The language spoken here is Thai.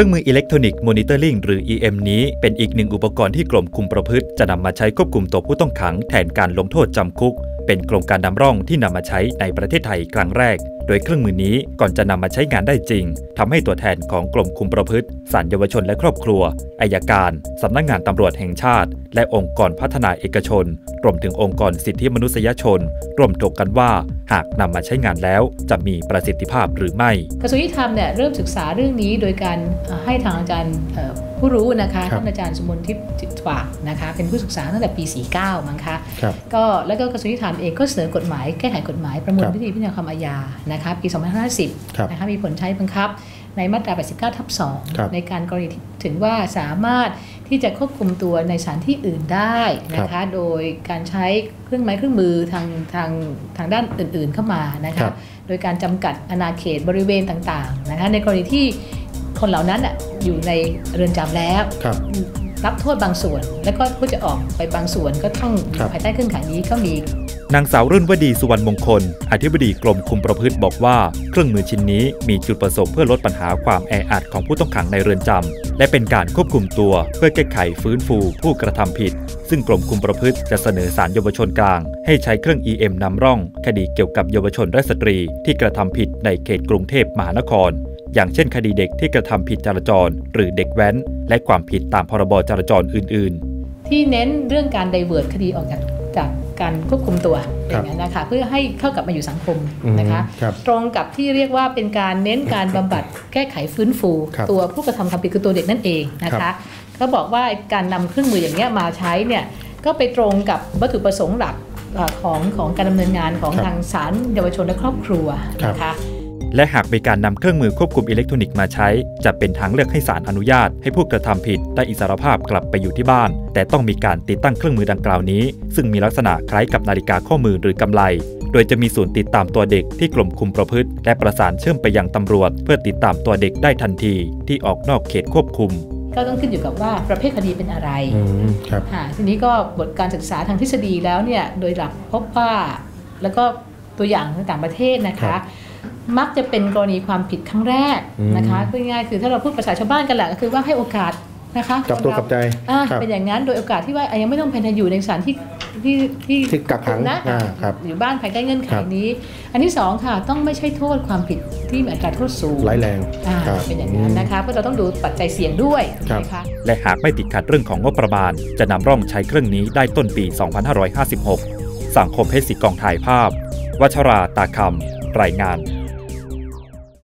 รื่องมืออิเล็กทรอนิกส์มอนิเตอร์ลิงหรือ EM นี้เป็นอีกหนึ่งอุปกรณ์ที่กรมคุมประพฤติจะนำมาใช้ควบคุมตัวผู้ต้องขังแทนการลงโทษจำคุก เป็นโครงการนำร่องที่นำมาใช้ในประเทศไทยครั้งแรก โดยเครื่องมือนี้ก่อนจะนำมาใช้งานได้จริงทำให้ตัวแทนของกรมคุมประพฤติศาลเยาวชนและครอบครัวอายการสำนักงงานตำรวจแห่งชาติ และองค์กรพัฒนาเอกชนรวมถึงองค์กรสิทธิมนุษยชนร่วมตกกันว่า หากนำมาใช้งานแล้วจะมีประสิทธิภาพหรือไม่ กระทรวงยุติธรรมเนี่ยเริ่มศึกษาเรื่องนี้โดยการให้ทางอาจารย์ผู้รู้นะคะท่านอาจารย์สมนทิพย์จิตวานะคะเป็นผู้ศึกษาตั้งแต่ปี 49 มั้งคะก็แล้วก็กระทรวงยุติธรรมเองก็เสนอกฎหมายแก้ไขกฎหมายประมวลวิธีพิจารณาความอาญานะคะปี 2550 นะคะมีผลใช้บังคับในมาตรา 89 ทับ 2 ในการกรณีถึงว่าสามารถ ที่จะควบคุมตัวในสถานที่อื่นได้นะคะ โดยการใช้เครื่องไม้เครื่องมือทางทางทางด้านอื่นๆเข้ามานะคะ โดยการจำกัดอาณาเขตบริเวณต่างๆนะคะในกรณีที่คนเหล่านั้นอยู่ในเรือนจำแล้วรรับโทษบางส่วน แล้วก็ผู้จะออกไปบางส่วนก็ต้องภายใต้เครื่องข่ายนี้ก็มี นางสาวรุ่นวดีสุวรรณมงคล อธิบดีกรมคุมประพฤติบอกว่า เครื่องมือชิ้นนี้มีจุดประสงค์เพื่อลดปัญหาความแออัดของผู้ต้องขังในเรือนจำและเป็นการควบคุมตัวเพื่อแก้ไขฟื้นฟูผู้กระทำผิด ซึ่งกรมคุมประพฤติจะเสนอสารเยาวชนกลาง ให้ใช้เครื่อง EM นำร่อง คดีเกี่ยวกับเยาวชนและสตรี ที่กระทำผิดในเขตกรุงเทพมหานคร อย่างเช่นคดีเด็กที่กระทำผิดจราจร หรือเด็กแว้น และความผิดตามพรบจราจรอื่น ๆ ที่เน้นเรื่องการไดเวิร์ดคดีออกจาก จากการควบคุมตัวอย่างนั้นนะคะเพื่อให้เข้ากับมาอยู่สังคมนะคะตรงกับที่เรียกว่าเป็นการเน้นการบำบัดแก้ไขฟื้นฟู ตัวผู้กระทำความผิดคือตัวเด็กนั่นเองนะคะเขาบอกว่าการนำเครื่องมืออย่างนี้มาใช้เนี่ยก็ไปตรงกับวัตถุประสงค์หลักของของการดำเนินงานของทางศาลเยาวชนและครอบครัวนะคะ และหากมีการนำเครื่องมือควบคุมอิเล็กทรอนิกส์มาใช้ จะเป็นทางเลือกให้ศาลอนุญาต ให้ผู้กระทำผิดได้อิสรภาพกลับไปอยู่ที่บ้าน แต่ต้องมีการติดตั้งเครื่องมือดังกล่าวนี้ ซึ่งมีลักษณะคล้ายกับนาฬิกาข้อมือหรือกำไล โดยจะมีศูนย์ติดตามตัวเด็กที่กลมคุมประพฤติ และประสานเชื่อมไปยังตำรวจ เพื่อติดตามตัวเด็กได้ทันที ที่ออกนอกเขตควบคุมก็ต้องขึ้นอยู่กับว่าประเภทคดีเป็นอะไรครับทีนี้ก็บทการศึกษาทางทฤษฎีแล้วเนี่ยโดยหลักพบว่าแล้วก็ตัวอย่างต่างประเทศนะคะ มักจะเป็นกรณีความผิดครั้งแรกนะคะพูดง่ายคือถ้าเราพูดภาษาชาวบ้านกันแหละก็คือว่าให้โอกาสนะคะกับตัวกับใจเป็นอย่างนั้นโดยโอกาสที่ว่ายังไม่ต้องภายในอยู่ในสถานที่ที่ที่ที่กักขังนะอยู่บ้านภายใต้เงื่อนไขนี้ อันที่สองค่ะต้องไม่ใช่โทษความผิดที่มีอัตราโทษสูงร้ายแรงเป็นอย่างนั้นนะคะเพราะเราต้องดูปัจจัยเสี่ยงด้วยนะคะและหากไม่ติดขัดเรื่องของงบประมาณ จะนำร่องใช้เครื่องนี้ได้ต้นปี 2556 สังคมเพชรศิกองถ่ายภาพ วัชราตาคำรายงาน